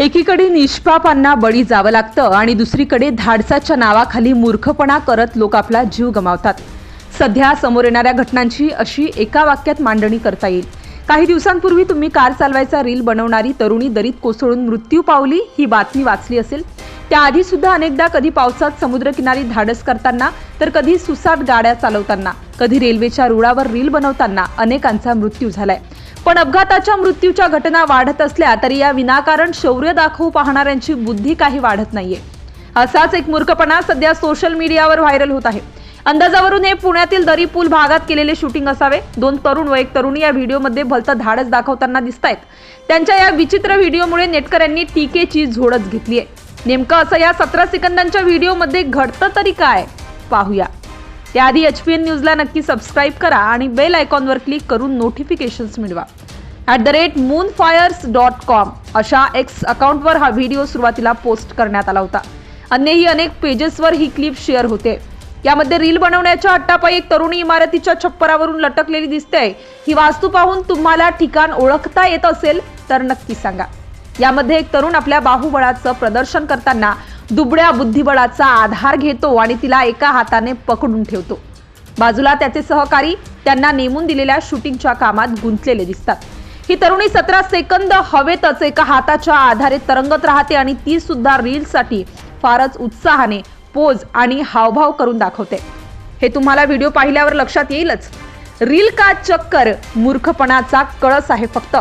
एकीकडे निष्पापांना बळी जावं लागतं आणि दुसरीकडे धाडसाच्या नावाखाली मूर्खपणा करत लोक आपला जीव गमावतात. सध्या समोर येणाऱ्या घटनांची अशी एका वाक्यात मांडणी करता येईल. काही दिवसांपूर्वी तुम्ही कार चालवायचा रील बनवणारी तरुणी दरीत कोसळून मृत्यू पावली ही बातमी वाचली असेल. त्याआधी सुद्धा अनेकदा कधी पावसात समुद्रकिनारी धाडस करताना तर कधी सुसाट गाड्या चालवताना कधी रेल्वेच्या रुळावर रील बनवताना अनेकांचा मृत्यू झालाय. पण अपघाताच्या मृत्यूच्या घटना वाढत असल्या तरी या विनाकारण शौर्य दाखवू पाहणाऱ्यांची बुद्धी काही वाढत नाहीये. असाच एक मूर्खपणा सध्या सोशल मीडियावर व्हायरल होत आहे. अंदाजावरून हे पुण्यातील दरी पूल भागात केलेले शूटिंग असावे. दोन तरुण व एक तरुणी या व्हिडिओमध्ये भलतं धाडस दाखवताना दिसत आहेत त्यांच्या या विचित्र व्हिडिओमुळे नेटकऱ्यांनी टीकेची झोडच घेतली आहे नेमकं असं या सतरा सेकंदांच्या व्हिडिओमध्ये घडतं तरी काय? पाहूया. त्याआधी एच पी एन न्यूजला नक्की सबस्क्राईब करा आणि बेल आयकॉनवर क्लिक करून नोटिफिकेशन्स मिळवा. At the rate moon fires dot com अशा एक्स अकाउंटवर हा व्हिडिओ सुरुवातीला पोस्ट करण्यात आला होता. अन्यही अनेक पेजेसवर ही क्लिप शेअर होते. यामध्ये रील बनवण्याच्या हट्टापाई एक तरुणी इमारतीच्या छप्परावरून लटकलेली दिसते ही वास्तू पाहून तुम्हाला ठिकाण ओळखता येत असेल तर नक्की सांगा. यामध्ये एक तरुण आपल्या बाहुबळाचं प्रदर्शन करताना दुबळ्या बुद्धिबळाचा आधार घेतो आणि तिला एका हाताने पकडून ठेवतो. बाजूला त्याचे सहकारी त्यांना नेमून दिलेल्या शूटिंगच्या कामात गुंतलेले दिसतात. ही तरुणी सतरा सेकंद हवेतच एका हाताच्या आधारे तरंगत राहते आणि ती सुद्धा रील्ससाठी फारच उत्साहाने पोज आणि हावभाव करून दाखवते. हे तुम्हाला व्हिडिओ पाहिल्यावर लक्षात येईलच. रील का चक्कर? मूर्खपणाचा कळस आहे फक्त.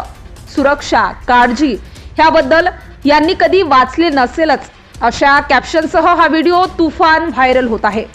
सुरक्षा काळजी ह्याबद्दल यांनी कधी वाचले नसेलच. अशा कॅप्शनसह हा व्हिडिओ तुफान व्हायरल होत आहे.